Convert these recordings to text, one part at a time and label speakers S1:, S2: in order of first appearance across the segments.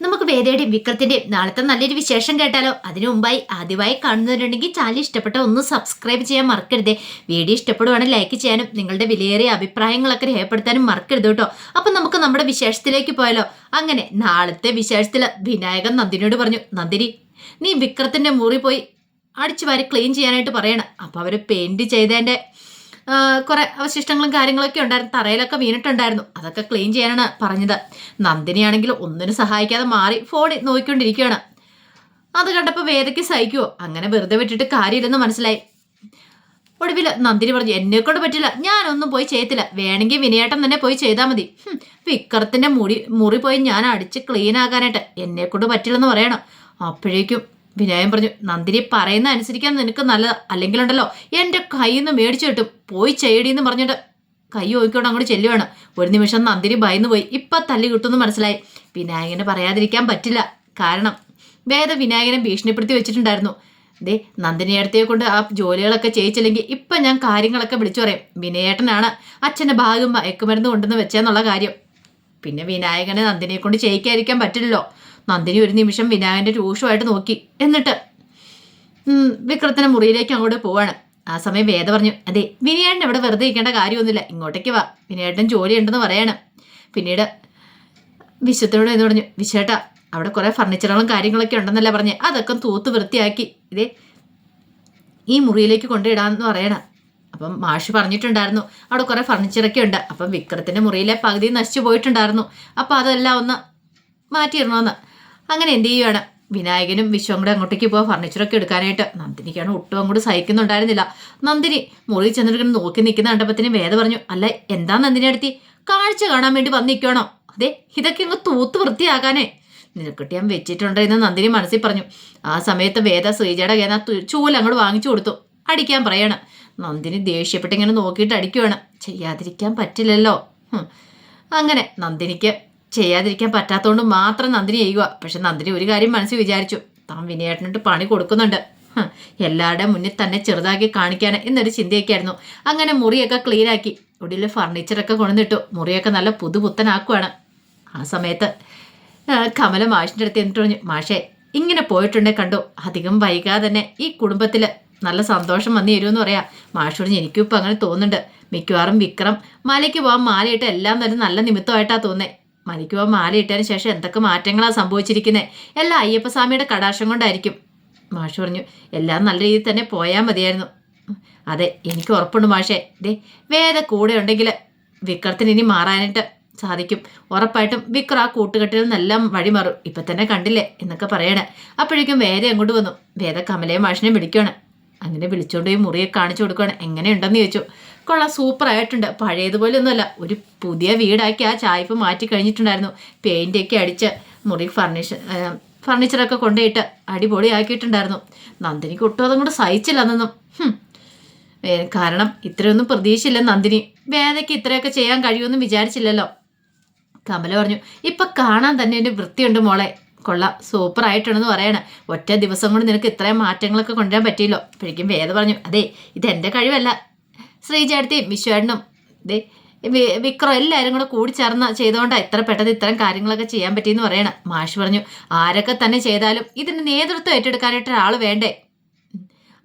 S1: നമുക്ക് വേദയുടെയും വിക്രത്തിന്റെയും നാളത്തെ നല്ലൊരു വിശേഷം കേട്ടാലോ? അതിനു മുമ്പായി ആദ്യമായി കാണുന്നവരുണ്ടെങ്കിൽ ചാനൽ ഇഷ്ടപ്പെട്ട ഒന്ന് സബ്സ്ക്രൈബ് ചെയ്യാൻ മറക്കരുതേ. വീഡിയോ ഇഷ്ടപ്പെടുവാണെങ്കിൽ ലൈക്ക് ചെയ്യാനും നിങ്ങളുടെ വിലയേറിയ അഭിപ്രായങ്ങളൊക്കെ രേഖപ്പെടുത്താനും മറക്കരുത് കേട്ടോ. അപ്പം നമുക്ക് നമ്മുടെ വിശേഷത്തിലേക്ക് പോയാലോ? അങ്ങനെ നാളത്തെ വിശേഷത്തിൽ വിനായകൻ നന്ദിനിയോട് പറഞ്ഞു നന്ദിനി നീ വിക്രത്തിന്റെ മുറി പോയി അടിച്ചു വാരി ക്ലീൻ ചെയ്യാനായിട്ട് പറയണം. അപ്പം അവർ പെയിന്റ് ചെയ്തതിന്റെ കുറെ അവശിഷ്ടങ്ങളും കാര്യങ്ങളൊക്കെ ഉണ്ടായിരുന്നു. തറയിലൊക്കെ വീണിട്ടുണ്ടായിരുന്നു. അതൊക്കെ ക്ലീൻ ചെയ്യാനാണ് പറഞ്ഞത്. നന്ദിനിയാണെങ്കിൽ ഒന്നിനും സഹായിക്കാതെ മാറി ഫോണിൽ നോക്കിക്കൊണ്ടിരിക്കുകയാണ്. അത് കണ്ടപ്പോൾ വേദയ്ക്ക് സഹിക്കുമോ അങ്ങനെ വെറുതെ വിട്ടിട്ട് കാര്യമില്ലെന്ന് മനസ്സിലായി. ഒടുവിൽ നന്ദിനി പറഞ്ഞു എന്നെ കൊണ്ട് പറ്റില്ല. ഞാനൊന്നും പോയി ചെയ്യത്തില്ല. വേണമെങ്കിൽ വിനയേട്ടൻ തന്നെ പോയി ചെയ്താൽ മതി. വിക്രത്തിന്റെ മുടി മുറി പോയി ഞാൻ അടിച്ച് ക്ലീൻ ആക്കാനായിട്ട് എന്നെ കൊണ്ട് പറ്റില്ലെന്ന് പറയണം. അപ്പോഴേക്കും വിനായൻ പറഞ്ഞു നന്ദിനി പറയുന്ന അനുസരിക്കാൻ നിനക്ക് നല്ലത് അല്ലെങ്കിലുണ്ടല്ലോ. എന്റെ കയ്യിൽ നിന്ന് മേടിച്ചു കിട്ടും. പോയി ചെയ്യടിയെന്ന് പറഞ്ഞിട്ട് കൈ നോക്കിക്കൊണ്ട് അങ്ങോട്ട് ചെല്ലുവാണ്. ഒരു നിമിഷം നന്ദിനി ഭയന്നു പോയി ഇപ്പൊ തല്ലി കിട്ടുമെന്ന് മനസ്സിലായി. വിനായകനെ പറയാതിരിക്കാൻ പറ്റില്ല. കാരണം വേദ വിനായകനെ ഭീഷണിപ്പെടുത്തി വെച്ചിട്ടുണ്ടായിരുന്നു. ദേ അടുത്തേ കൊണ്ട് ആ ജോലികളൊക്കെ ചെയ്യിച്ചില്ലെങ്കിൽ ഇപ്പം ഞാൻ കാര്യങ്ങളൊക്കെ വിളിച്ചു പറയും. വിനയേട്ടനാണ് അച്ഛന്റെ ഭാഗം മയക്കുമരുന്ന് കൊണ്ടുവന്ന് വെച്ചെന്നുള്ള കാര്യം. പിന്നെ വിനായകനെ നന്ദിനിയെ കൊണ്ട് ചെയ്യിക്കാതിരിക്കാൻ പറ്റില്ലല്ലോ. നന്ദിനി ഒരു നിമിഷം വിനായകന്റെ രൂക്ഷമായിട്ട് നോക്കി. എന്നിട്ട് വിക്രത്തിന്റെ മുറിയിലേക്ക് അങ്ങോട്ട് പോവാണ്. ആ സമയം വേദ പറഞ്ഞു അതെ വിനയേട്ടൻ ഇവിടെ വെറുതെ ഇരിക്കേണ്ട കാര്യമൊന്നുമില്ല. ഇങ്ങോട്ടേക്ക് വാ. വിനയേട്ടൻ ജോലി ഉണ്ടെന്ന് പറയണം. പിന്നീട് വിശ്വത്തിനോട് എന്ന് പറഞ്ഞു വിശ്വേട്ട അവിടെ കുറേ ഫർണിച്ചറുകളും കാര്യങ്ങളൊക്കെ ഉണ്ടെന്നല്ലേ പറഞ്ഞ്. അതൊക്കെ തൂത്ത് വൃത്തിയാക്കി. ഇതേ ഈ മുറിയിലേക്ക് കൊണ്ടിടാന്ന് പറയണം. അപ്പം മാഷ് പറഞ്ഞിട്ടുണ്ടായിരുന്നു അവിടെ കുറേ ഫർണിച്ചറൊക്കെ ഉണ്ട്. അപ്പം വിക്രത്തിന്റെ മുറിയിലെ പകുതി നശിച്ചു പോയിട്ടുണ്ടായിരുന്നു. അപ്പം അതെല്ലാം ഒന്ന് മാറ്റിയിടണമെന്ന് അങ്ങനെ എന്ത് ചെയ്യുവാണ്? വിനായകനും വിശ്വം കൂടെ അങ്ങോട്ടേക്ക് പോകാൻ ഫർണിച്ചറൊക്കെ എടുക്കാനായിട്ട്. നന്ദിനിക്കാണ് ഒട്ടും അങ്ങോട്ട് സഹിക്കുന്നുണ്ടായിരുന്നില്ല. നന്ദിനി മുറി ചെന്നിട്ട് നോക്കി നിൽക്കുന്ന കണ്ടപ്പത്തിന് വേദ പറഞ്ഞു അല്ല എന്താ നന്ദിനി അടുത്തി? കാഴ്ച കാണാൻ വേണ്ടി വന്നിരിക്കണോ അതെ ഇതൊക്കെ അങ്ങ് തൂത്ത് വൃത്തിയാകാനേ നിനക്കിട്ട് ഞാൻ വെച്ചിട്ടുണ്ട് എന്ന് നന്ദിനി മനസ്സിൽ പറഞ്ഞു. ആ സമയത്ത് വേദ ശ്രീജയുടെ നിന്ന് ചൂൽ അങ്ങോട്ട് വാങ്ങിച്ചു കൊടുത്തു. അടിക്കാൻ പറയണം. നന്ദിനി ദേഷ്യപ്പെട്ടിങ്ങനെ നോക്കിയിട്ട് അടിക്കുവാണ്. ചെയ്യാതിരിക്കാൻ പറ്റില്ലല്ലോ. അങ്ങനെ നന്ദിനിക്ക് ചെയ്യാതിരിക്കാൻ പറ്റാത്തതുകൊണ്ട് മാത്രം നന്ദിനി ചെയ്യുക പക്ഷെ നന്ദിനി ഒരു കാര്യം മനസ്സിൽ വിചാരിച്ചു. താൻ വിനയേട്ടനിട്ട് പണി കൊടുക്കുന്നുണ്ട്. എല്ലാവരുടെ മുന്നിൽ തന്നെ ചെറുതാക്കി കാണിക്കാൻ എന്നൊരു ചിന്തയൊക്കെയായിരുന്നു. അങ്ങനെ മുറിയൊക്കെ ക്ലീനാക്കി ഒടുവിൽ ഫർണിച്ചറൊക്കെ കൊണ്ടുവന്നിട്ടു. മുറിയൊക്കെ നല്ല പുതുപുത്തനാക്കുവാണ്. ആ സമയത്ത് കമല മാഷിന്റെ അടുത്ത് എന്നിട്ട് പറഞ്ഞു മാഷേ ഇങ്ങനെ പോയിട്ടുണ്ടേ കണ്ടു. അധികം വൈകാതെ തന്നെ ഈ കുടുംബത്തിൽ നല്ല സന്തോഷം വന്നു തരുമെന്ന് പറയാം. മാഷോട് എനിക്കും ഇപ്പം അങ്ങനെ തോന്നുന്നുണ്ട്. മിക്കവാറും വിക്രം മലയ്ക്ക് പോകാൻ മാലയിട്ട് എല്ലാം തന്നെ നല്ല നിമിത്തമായിട്ടാണ് തോന്നേ മലയ്ക്ക് പോകാൻ മാലയിട്ടതിന് ശേഷം എന്തൊക്കെ മാറ്റങ്ങളാണ് സംഭവിച്ചിരിക്കുന്നത് എല്ലാം അയ്യപ്പസ്വാമിയുടെ കടാക്ഷം കൊണ്ടായിരിക്കും. മാഷ് പറഞ്ഞു എല്ലാം നല്ല രീതിയിൽ തന്നെ പോയാൽ മതിയായിരുന്നു. അതെ എനിക്ക് ഉറപ്പുണ്ട് മാഷേ. ദേ വേറെ കൂടെ ഉണ്ടെങ്കിൽ വിക്രത്തിന് ഇനി മാറാനായിട്ട് സാധിക്കും. ഉറപ്പായിട്ടും വിക്ര ആ കൂട്ടുകെട്ടിൽ നിന്നെല്ലാം വഴിമാറും. ഇപ്പം തന്നെ കണ്ടില്ലേ? എന്നൊക്കെ പറയണേ. അപ്പോഴേക്കും വേദ അങ്ങോട്ട് വന്നു. വേദ കമലയും മാഷിനെ വിളിക്കുകയാണ് അങ്ങനെ വിളിച്ചുകൊണ്ട് പോയി മുറിയെ കാണിച്ചു കൊടുക്കുകയാണ് എങ്ങനെയുണ്ടെന്ന് ചോദിച്ചു. കൊള്ളാം സൂപ്പർ ആയിട്ടുണ്ട് പഴയതുപോലെ ഒന്നുമല്ല ഒരു പുതിയ വീടാക്കി ആ ചായ്പ് മാറ്റി കഴിഞ്ഞിട്ടുണ്ടായിരുന്നു. പെയിന്റൊക്കെ അടിച്ച് മുറി ഫർണിച്ചർ ഫർണിച്ചറൊക്കെ കൊണ്ടുപോയിട്ട് അടിപൊളിയാക്കിയിട്ടുണ്ടായിരുന്നു. നന്ദിനിക്ക് ഒട്ടും അതും കൂടെ സഹിച്ചില്ല അന്നൊന്നും. കാരണം ഇത്രയൊന്നും പ്രതീക്ഷയില്ല നന്ദിനി. വേദയ്ക്ക് ഇത്രയൊക്കെ ചെയ്യാൻ കഴിയുമെന്ന് വിചാരിച്ചില്ലല്ലോ. കമല പറഞ്ഞു ഇപ്പൊ കാണാൻ തന്നെ ഒരു വൃത്തിയുണ്ട് മോളെ. കൊള്ളാം സൂപ്പർ ആയിട്ടുണ്ടെന്ന് പറയണേ. ഒറ്റ ദിവസം കൊണ്ട് നിനക്ക് ഇത്രയും മാറ്റങ്ങളൊക്കെ കൊണ്ടുവരാൻ പറ്റിയല്ലോ? അപ്പോഴേക്കും വേദ പറഞ്ഞു അതെ ഇത് എന്റെ കഴിവല്ല. ശ്രീചേട്ടത്തിയും വിശ്വേട്ടനും ദേ വിക്രം എല്ലാവരും കൂടെ കൂടി ചേർന്ന് ചെയ്തുകൊണ്ടാണ് ഇത്ര പെട്ടെന്ന് ഇത്തരം കാര്യങ്ങളൊക്കെ ചെയ്യാൻ പറ്റിയെന്ന് പറയണം. മാഷ് പറഞ്ഞു ആരൊക്കെ തന്നെ ചെയ്താലും ഇതിന് നേതൃത്വം ഏറ്റെടുക്കാനായിട്ട് ഒരാൾ വേണ്ടേ?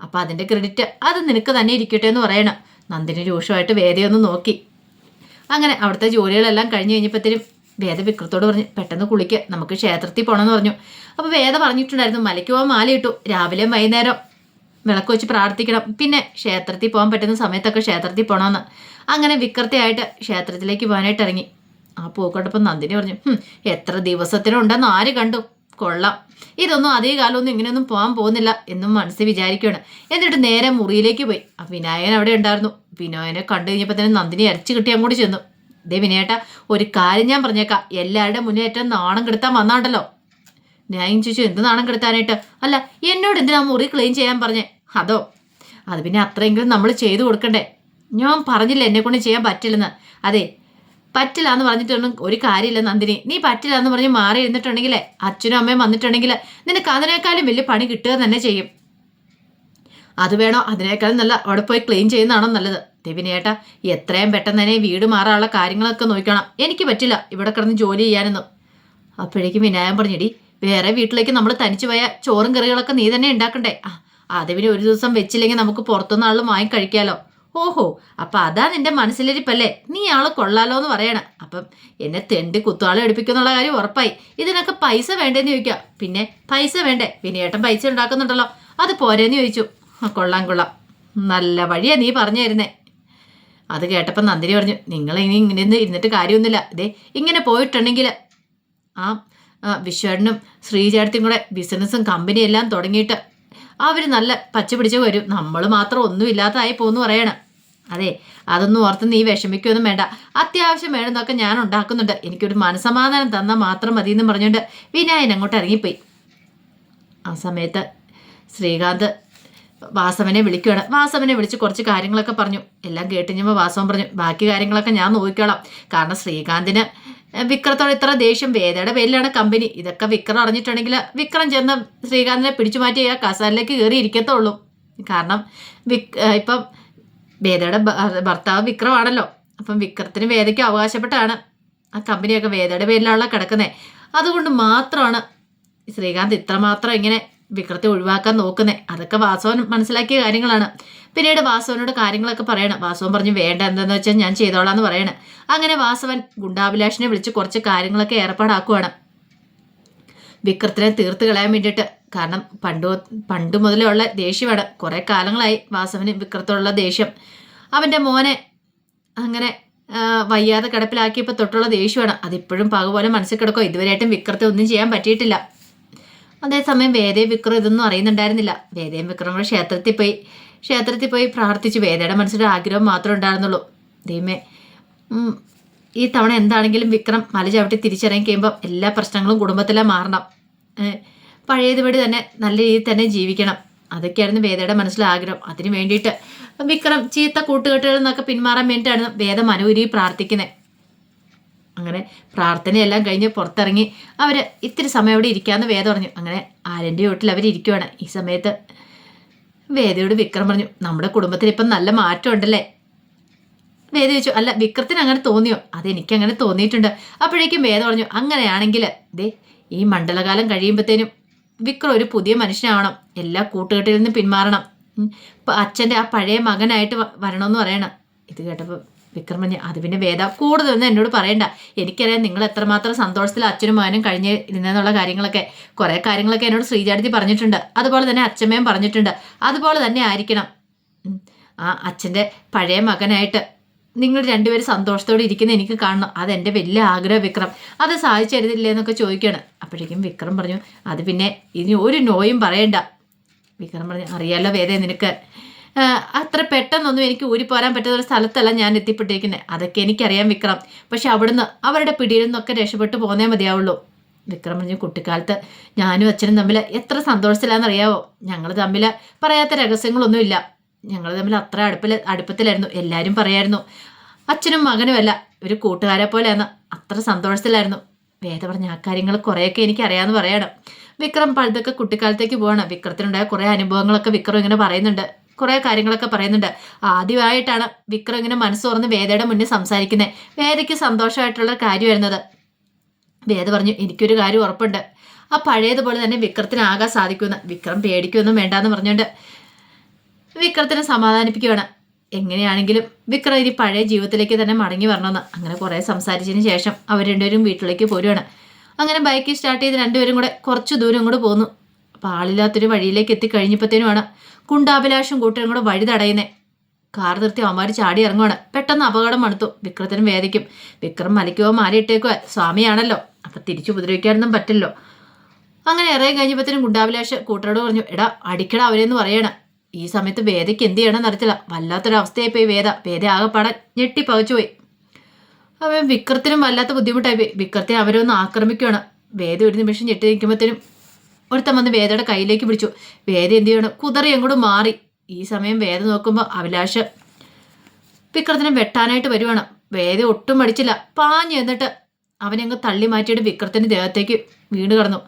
S1: അപ്പം അതിന്റെ ക്രെഡിറ്റ് അത് നിനക്ക് തന്നെ ഇരിക്കട്ടെ എന്ന് പറയണം. നന്ദിനി രൂക്ഷമായിട്ട് വേദയൊന്ന് നോക്കി. അങ്ങനെ അവിടുത്തെ ജോലികളെല്ലാം കഴിഞ്ഞ് കഴിഞ്ഞപ്പോഴത്തേനും വേദ വിക്രത്തോട് പറഞ്ഞു പെട്ടെന്ന് കുളിക്കുക നമുക്ക് ക്ഷേത്രത്തിൽ പോകണമെന്ന് പറഞ്ഞു. അപ്പോൾ വേദ പറഞ്ഞിട്ടുണ്ടായിരുന്നു മലയ്ക്ക് പോകാൻ മാലയിട്ടു രാവിലെയും വൈകുന്നേരം. വിളക്ക് വെച്ച് പ്രാർത്ഥിക്കണം. പിന്നെ ക്ഷേത്രത്തിൽ പോകാൻ പറ്റുന്ന സമയത്തൊക്കെ ക്ഷേത്രത്തിൽ പോകണമെന്ന് അങ്ങനെ വിക്രത്തെയായിട്ട് ക്ഷേത്രത്തിലേക്ക് പോകാനായിട്ട് ഇറങ്ങി. ആ പോക്കോട്ടപ്പം നന്ദിനി പറഞ്ഞു "ഹും, എത്ര ദിവസത്തിനുണ്ടെന്ന് ആര് കണ്ടു? കൊള്ളാം. ഇതൊന്നും അധിക കാലമൊന്നും ഇങ്ങനെയൊന്നും പോകാൻ പോകുന്നില്ല എന്നും മനസ്സിൽ വിചാരിക്കുകയാണ്. എന്നിട്ട് നേരെ മുറിയിലേക്ക് പോയി. ആ വിനായകൻ അവിടെ ഉണ്ടായിരുന്നു. വിനായനെ കണ്ടു കഴിഞ്ഞപ്പോൾ തന്നെ നന്ദിനി അരച്ചു കിട്ടി അങ്ങോട്ട് ചെന്നു. ദേ വിനയേട്ട ഒരു കാര്യം ഞാൻ പറഞ്ഞേക്കാം. എല്ലാവരുടെ മുന്നേ ഏറ്റവും നാണം കെടുത്താൻ വന്നാണ്ടല്ലോ. ഞാൻ ചോദിച്ചു എന്ത് നാണം കെടുത്താനായിട്ട്? അല്ല എന്നോട് എന്തിനാ മുറി ക്ലീൻ ചെയ്യാൻ പറഞ്ഞേ? അതോ? അത് പിന്നെ അത്രയെങ്കിലും നമ്മൾ ചെയ്തു കൊടുക്കണ്ടേ? ഞാൻ പറഞ്ഞില്ല എന്നെ കൊണ്ട് ചെയ്യാൻ പറ്റില്ലെന്ന്. അതെ പറ്റില്ല എന്ന് പറഞ്ഞിട്ടൊന്നും ഒരു കാര്യമില്ല നന്ദിനി. നീ പറ്റില്ല എന്ന് പറഞ്ഞ് മാറി ഇരുന്നിട്ടുണ്ടെങ്കിലേ അച്ഛനും അമ്മയും വന്നിട്ടുണ്ടെങ്കിൽ നിനക്ക് അതിനേക്കാളും വലിയ പണി കിട്ടുക തന്നെ ചെയ്യും. അത് വേണോ? അതിനേക്കാളും നല്ല അവിടെ പോയി ക്ലീൻ ചെയ്യുന്നതാണോ നല്ലത്? ദേവിനേട്ടാ എത്രയും പെട്ടെന്ന് തന്നെ വീട് മാറാനുള്ള കാര്യങ്ങളൊക്കെ നോക്കണം. എനിക്ക് പറ്റില്ല ഇവിടെ കിടന്ന് ജോലി ചെയ്യാനൊന്നും. അപ്പോഴേക്കും വിനായം പറഞ്ഞിടി വേറെ വീട്ടിലേക്ക് നമ്മൾ തനിച്ചു പോയ ചോറും കറികളൊക്കെ നീ തന്നെ ഉണ്ടാക്കണ്ടേ? അത് പിന്നെ ഒരു ദിവസം വെച്ചില്ലെങ്കിൽ നമുക്ക് പുറത്തുനിന്ന് ആളും വാങ്ങി കഴിക്കാലോ. ഓഹോ അപ്പൊ അതാ നിന്റെ മനസ്സിലിരിപ്പല്ലേ? നീ ആൾ കൊള്ളാലോ എന്ന് പറയണ. അപ്പം എന്നെ തെണ്ടി കുത്തുവാളെ എടുപ്പിക്കുന്നുള്ള കാര്യം ഉറപ്പായി. ഇതിനൊക്കെ പൈസ വേണ്ടേന്ന് ചോദിക്കാം. പിന്നെ പൈസ വേണ്ടേ? പിന്നെ ഏട്ടൻ പൈസ ഉണ്ടാക്കുന്നുണ്ടല്ലോ. അത് പോരേന്ന് ചോദിച്ചു. കൊള്ളാം കൊള്ളാം. നല്ല വഴിയാ നീ പറഞ്ഞു തരുന്നേ അത് കേട്ടപ്പോൾ നന്ദിനി പറഞ്ഞു നിങ്ങൾ ഇനി ഇങ്ങനെ ഇരുന്നിട്ട് കാര്യമൊന്നുമില്ല. ഇതേ ഇങ്ങനെ പോയിട്ടുണ്ടെങ്കിൽ ആ, വിശ്വേട്ടനും ശ്രീചേട്ടത്തിയും കൂടെ ബിസിനസ്സും കമ്പനിയെല്ലാം തുടങ്ങിയിട്ട് അവർ നല്ല പച്ച പിടിച്ച് വരും. നമ്മൾ മാത്രം ഒന്നും ഇല്ലാത്തതായി പോകുന്നു പറയണം. അതെ അതൊന്നും ഓർത്ത് നീ വിഷമിക്കൊന്നും വേണ്ട. അത്യാവശ്യം വേണമെന്നൊക്കെ ഞാൻ ഉണ്ടാക്കുന്നുണ്ട്. എനിക്കൊരു മനസമാധാനം തന്നാൽ മാത്രം മതി എന്ന് പറഞ്ഞുകൊണ്ട് വിനായൻ അങ്ങോട്ട് ഇറങ്ങിപ്പോയി. ആ സമയത്ത് ശ്രീകാന്ത് വാസവനെ വിളിക്കുകയാണ്. വാസവനെ വിളിച്ച് കുറച്ച് കാര്യങ്ങളൊക്കെ പറഞ്ഞു. എല്ലാം കേട്ടിഞ്ഞപ്പോൾ വാസവൻ പറഞ്ഞു ബാക്കി കാര്യങ്ങളൊക്കെ ഞാൻ നോക്കിക്കോളാം. കാരണം ശ്രീകാന്തിന് വിക്രത്തോട് ഇത്ര ദേഷ്യം വേദയുടെ പേരിലാണ് കമ്പനി. ഇതൊക്കെ വിക്രം അറിഞ്ഞിട്ടുണ്ടെങ്കിൽ വിക്രം ചെന്ന് ശ്രീകാന്തിനെ പിടിച്ചു മാറ്റി ആ കസാലിലേക്ക് കയറി ഇരിക്കത്തുള്ളൂ. കാരണം വിക് ഇപ്പം വേദയുടെ ഭർത്താവ് വിക്രമാണല്ലോ. അപ്പം വിക്രത്തിന് വേദയ്ക്ക് അവകാശപ്പെട്ടാണ് ആ കമ്പനിയൊക്കെ വേദയുടെ പേരിലാണല്ലോ കിടക്കുന്നത് അതുകൊണ്ട് മാത്രമാണ് ശ്രീകാന്ത് ഇത്രമാത്രം ഇങ്ങനെ വിക്രത്തെ ഒഴിവാക്കാൻ നോക്കുന്നത് അതൊക്കെ വാസവൻ മനസ്സിലാക്കിയ കാര്യങ്ങളാണ്. പിന്നീട് വാസവനോട് കാര്യങ്ങളൊക്കെ പറയണം. വാസവൻ പറഞ്ഞു വേണ്ട എന്താന്ന് വെച്ചാൽ ഞാൻ ചെയ്തോളാന്ന് പറയണം. അങ്ങനെ വാസവൻ ഗുണ്ടാഭിലാഷിനെ വിളിച്ച് കുറച്ച് കാര്യങ്ങളൊക്കെ ഏർപ്പാടാക്കുവാണ്. വിക്രത്തിനെ തീർത്ത് കളയാൻ വേണ്ടിയിട്ട്. കാരണം പണ്ട് പണ്ട് മുതലേ ഉള്ള ദേഷ്യമാണ്. കുറേ കാലങ്ങളായി വാസവന് വിക്രത്തോടുള്ള ദേഷ്യം. അവന്റെ മോനെ അങ്ങനെ വയ്യാതെ കിടപ്പിലാക്കിയപ്പോൾ തൊട്ടുള്ള ദേഷ്യമാണ്. അതിപ്പോഴും പക പോലെ മനസ്സിൽ കിടക്കോ ഇതുവരെയായിട്ടും വിക്രത്തെ ഒന്നും ചെയ്യാൻ പറ്റിയിട്ടില്ല. അതേസമയം വേദയും വിക്രം ഇതൊന്നും അറിയുന്നുണ്ടായിരുന്നില്ല. വേദയും വിക്രം കൂടെ ക്ഷേത്രത്തിൽ പോയി. ക്ഷേത്രത്തിൽ പോയി പ്രാർത്ഥിച്ചു. വേദയുടെ മനസ്സിലൊരു ആഗ്രഹം മാത്രമേ ഉണ്ടായിരുന്നുള്ളൂ. ദൈവമേ ഈ തവണ എന്താണെങ്കിലും വിക്രം മല ചവിട്ടി തിരിച്ചിറങ്ങി കഴിയുമ്പോൾ എല്ലാ പ്രശ്നങ്ങളും കുടുംബത്തിലെ മാറണം. പഴയതുപടി തന്നെ നല്ല രീതിയിൽ തന്നെ ജീവിക്കണം. അതൊക്കെയായിരുന്നു വേദയുടെ മനസ്സിലെ ആഗ്രഹം. അതിന് വേണ്ടിയിട്ട് വിക്രം ചീത്ത കൂട്ടുകെട്ടുകളിൽ നിന്നൊക്കെ പിന്മാറാൻ വേണ്ടിയിട്ടാണ് വേദ മനോരി പ്രാർത്ഥിക്കുന്നത് അങ്ങനെ പ്രാർത്ഥനയെല്ലാം കഴിഞ്ഞ് പുറത്തിറങ്ങി അവർ ഇത്തിരി സമയം അവിടെ ഇരിക്കാമെന്ന് വേദ പറഞ്ഞു. അങ്ങനെ ആരന്റെ വീട്ടിൽ അവർ ഇരിക്കുവാണ്. ഈ സമയത്ത് വേദയോട് വിക്രം പറഞ്ഞു നമ്മുടെ കുടുംബത്തിൽ ഇപ്പം നല്ല മാറ്റം ഉണ്ടല്ലേ വേദ ചോദിച്ചു അല്ല വിക്രത്തിന് അങ്ങനെ തോന്നിയോ? അതെനിക്ക് അങ്ങനെ തോന്നിയിട്ടുണ്ട്. അപ്പോഴേക്കും വേദ പറഞ്ഞു അങ്ങനെയാണെങ്കിൽ ദേ ഈ മണ്ഡലകാലം കഴിയുമ്പോഴത്തേനും വിക്രം ഒരു പുതിയ മനുഷ്യനാവണം. എല്ലാ കൂട്ടുകെട്ടിൽ നിന്ന് പിന്മാറണം. അച്ഛന്റെ ആ പഴയ മകനായിട്ട് വരണമെന്ന് പറയണം. ഇത് കേട്ടപ്പോൾ വിക്രം പറഞ്ഞു അത് പിന്നെ വേദ കൂടുതലൊന്നും എന്നോട് പറയണ്ട. എനിക്കറിയാം നിങ്ങൾ എത്രമാത്രം സന്തോഷത്തിൽ അച്ഛനും മകനും കഴിഞ്ഞ് ഇരുന്നെന്നുള്ള കാര്യങ്ങളൊക്കെ. കുറേ കാര്യങ്ങളൊക്കെ എന്നോട് ശ്രീചാടത്തി പറഞ്ഞിട്ടുണ്ട്. അതുപോലെ തന്നെ അച്ഛമ്മയും പറഞ്ഞിട്ടുണ്ട്. അതുപോലെ തന്നെ ആയിരിക്കണം. ആ അച്ഛന്റെ പഴയ മകനായിട്ട് നിങ്ങൾ രണ്ടുപേരും സന്തോഷത്തോടെ ഇരിക്കുന്ന എനിക്ക് കാണണം. അതെന്റെ വലിയ ആഗ്രഹം വിക്രം. അത് സാധിച്ചു തരുന്നില്ലേ എന്നൊക്കെ ചോദിക്കുകയാണ്. അപ്പോഴേക്കും വിക്രം പറഞ്ഞു അത് പിന്നെ ഇനി ഒരു നോയും പറയണ്ട. വിക്രം പറഞ്ഞു അറിയാലോ വേദ നിനക്ക്. അത്ര പെട്ടെന്നൊന്നും എനിക്ക് ഊരിപ്പോരാൻ പറ്റുന്ന ഒരു സ്ഥലത്തല്ല ഞാൻ എത്തിപ്പെട്ടിരിക്കുന്നത് അതൊക്കെ എനിക്കറിയാം വിക്രം. പക്ഷെ അവിടുന്ന് അവരുടെ പിടിയിൽ നിന്നൊക്കെ രക്ഷപ്പെട്ടു പോന്നേ മതിയാവുള്ളൂ. വിക്രം പറഞ്ഞു കുട്ടിക്കാലത്ത് ഞാനും അച്ഛനും തമ്മിൽ എത്ര സന്തോഷത്തിലാണെന്നറിയാവോ? ഞങ്ങൾ തമ്മിൽ പറയാത്ത രഹസ്യങ്ങളൊന്നുമില്ല. ഞങ്ങൾ തമ്മിൽ അത്ര അടുപ്പിൽ അടുപ്പത്തിലായിരുന്നു. എല്ലാവരും പറയായിരുന്നു അച്ഛനും മകനുമല്ല ഒരു കൂട്ടുകാരെ പോലെയാണ്. അത്ര സന്തോഷത്തിലായിരുന്നു. വേദ പറഞ്ഞ ആ കാര്യങ്ങൾ കുറേയൊക്കെ എനിക്ക് അറിയാമെന്ന് പറയണം. വിക്രം പഴുതൊക്കെ കുട്ടിക്കാലത്തേക്ക് പോവാണ്. വിക്രത്തിനുണ്ടായ കുറേ അനുഭവങ്ങളൊക്കെ വിക്രം ഇങ്ങനെ പറയുന്നുണ്ട്. കുറേ കാര്യങ്ങളൊക്കെ പറയുന്നുണ്ട്. ആദ്യമായിട്ടാണ് വിക്രം ഇങ്ങനെ മനസ്സ് തുറന്ന് വേദയുടെ മുന്നിൽ സംസാരിക്കുന്നത് വേദയ്ക്ക് സന്തോഷമായിട്ടുള്ള കാര്യമായിരുന്നത് വേദ പറഞ്ഞു എനിക്കൊരു കാര്യം ഉറപ്പുണ്ട്. ആ പഴയതുപോലെ തന്നെ വിക്രത്തിനാകാൻ സാധിക്കുമെന്ന്. വിക്രം പേടിക്കൊന്നും വേണ്ടാന്ന് പറഞ്ഞുകൊണ്ട് വിക്രത്തിനെ സമാധാനിപ്പിക്കുകയാണ് എങ്ങനെയാണെങ്കിലും വിക്രം ഇനി പഴയ ജീവിതത്തിലേക്ക് തന്നെ മടങ്ങി വരണമെന്ന്. അങ്ങനെ കുറേ സംസാരിച്ചതിന് ശേഷം അവർ രണ്ടുപേരും വീട്ടിലേക്ക് പോരുകയാണ് അങ്ങനെ ബൈക്ക് സ്റ്റാർട്ട് ചെയ്ത് രണ്ടുപേരും കൂടെ കുറച്ച് ദൂരം കൂടെ പോന്നു. അപ്പോൾ ആളില്ലാത്തൊരു വഴിയിലേക്ക് എത്തിക്കഴിഞ്ഞപ്പോഴത്തേനുമാണ് കുണ്ടാഭിലാഷം കൂട്ടരും കൂടെ വഴി തടയുന്നേ. കാർ നിർത്തി അവന്മാർ ചാടി ഇറങ്ങുവാണ്. പെട്ടെന്ന് അപകടം മണുത്തു വിക്രത്തിനും വേദിക്കും വിക്രം മലയ്ക്കോ മാറിയിട്ടേക്കോ സ്വാമിയാണല്ലോ. അപ്പം തിരിച്ചു ഉപദ്രവിക്കാനൊന്നും പറ്റില്ലോ അങ്ങനെ ഇറങ്ങി കഴിഞ്ഞപ്പോഴത്തേനും ഗുണ്ടാഭിലാഷ് കൂട്ടരോട് പറഞ്ഞു എടാ അടിക്കട അവരെന്ന് പറയണം. ഈ സമയത്ത് വേദയ്ക്ക് എന്ത് ചെയ്യണമെന്ന് അറിയത്തില്ല. വല്ലാത്തൊരവസ്ഥയായി പോയി വേദ. വേദ ആകെപ്പാടാൻ ഞെട്ടി പകച്ചുപോയി അവൻ വിക്രത്തിനും വല്ലാത്ത ബുദ്ധിമുട്ടായി പോയി. വിക്രത്തെ അവരൊന്ന് ആക്രമിക്കുകയാണ് വേദ ഒരു നിമിഷം ഞെട്ടി നിൽക്കുമ്പോഴത്തേനും ഒരുത്തൻ വന്ന് വേദയുടെ കയ്യിലേക്ക് പിടിച്ചു. വേദ എന്ത് ചെയ്യണം? കുതറി അങ്ങോട്ട് മാറി. ഈ സമയം വേദ നോക്കുമ്പോൾ അഭിലാഷ് വിക്രത്തിനെ വെട്ടാനായിട്ട് വരുവാണ്. വേദ ഒട്ടും മടിച്ചില്ല. പാഞ്ഞു എന്നിട്ട് അവനങ്ങ് തള്ളി മാറ്റിയിട്ട് വിക്രത്തിന്റെ ദേഹത്തേക്ക് വീണ് കടന്നു.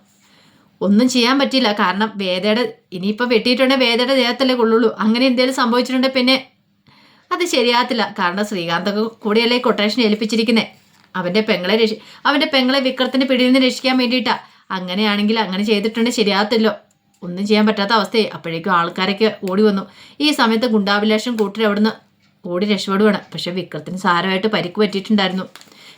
S1: ഒന്നും ചെയ്യാൻ പറ്റിയില്ല. കാരണം വേദയുടെ ഇനിയിപ്പോൾ വെട്ടിയിട്ടുണ്ടെങ്കിൽ വേദയുടെ ദേഹത്തല്ലേ കൊള്ളുള്ളൂ. അങ്ങനെ എന്തെങ്കിലും സംഭവിച്ചിട്ടുണ്ടെങ്കിൽ പിന്നെ അത് ശരിയാകത്തില്ല. കാരണം ശ്രീകാന്തൊക്കെ കൂടിയല്ലേ കൊട്ടേഷൻ ഏൽപ്പിച്ചിരിക്കുന്നത് അവന്റെ പെങ്ങളെ രക്ഷി അവന്റെ പെങ്ങളെ വിക്രത്തിന്റെ പിടിയിൽ നിന്ന് രക്ഷിക്കാൻ വേണ്ടിയിട്ടാ. അങ്ങനെയാണെങ്കിൽ അങ്ങനെ ചെയ്തിട്ടുണ്ടെങ്കിൽ ശരിയാകത്തില്ലോ. ഒന്നും ചെയ്യാൻ പറ്റാത്ത അവസ്ഥയായി. അപ്പോഴേക്കും ആൾക്കാരൊക്കെ ഓടി വന്നു. ഈ സമയത്ത് ഗുണ്ടാഭിലാഷം കൂട്ടിൽ അവിടുന്ന് ഓടി രക്ഷപ്പെടുവാണ്. പക്ഷെ വിക്രത്തിന് സാരമായിട്ട് പരിക്ക് പറ്റിയിട്ടുണ്ടായിരുന്നു.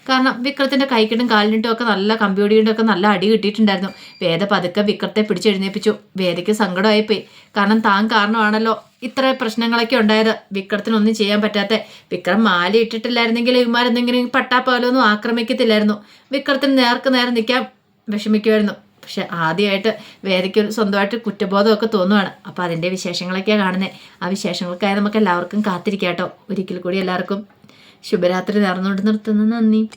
S1: കാരണം വിക്രത്തിന്റെ കൈക്കിട്ടും കാലിനിട്ടും ഒക്കെ നല്ല കമ്പ്യൂട്ടറിന്റെ ഒക്കെ നല്ല അടി കിട്ടിയിട്ടുണ്ടായിരുന്നു. വേദ പതുക്കെ വിക്രത്തെ പിടിച്ചെഴുന്നേപ്പിച്ചു. വേദയ്ക്ക് സങ്കടമായിപ്പോയി. കാരണം താൻ കാരണമാണല്ലോ ഇത്ര പ്രശ്നങ്ങളൊക്കെ ഉണ്ടായത്. വിക്രത്തിനൊന്നും ചെയ്യാൻ പറ്റാത്ത. വിക്രം മാല ഇട്ടിട്ടില്ലായിരുന്നെങ്കിൽ ഇവന്മാരെന്തെങ്കിലും പട്ടാപ്പാലൊന്നും ആക്രമിക്കത്തില്ലായിരുന്നു. വിക്രത്തിന് നേർക്ക് നേരെ നിൽക്കാൻ വിഷമിക്കുമായിരുന്നു. പക്ഷെ ആദ്യമായിട്ട് വേദയ്ക്ക് ഒരു സ്വന്തമായിട്ട് കുറ്റബോധമൊക്കെ തോന്നുവാണ്. അപ്പോൾ അതിന്റെ വിശേഷങ്ങളൊക്കെയാണ് കാണുന്നത്. ആ വിശേഷങ്ങൾക്കായി നമുക്ക് എല്ലാവർക്കും കാത്തിരിക്കാം കേട്ടോ. ഒരിക്കൽ കൂടി എല്ലാവർക്കും ശുഭരാത്രി നേർന്നുകൊണ്ട് നിർത്തുന്നു. നന്ദി.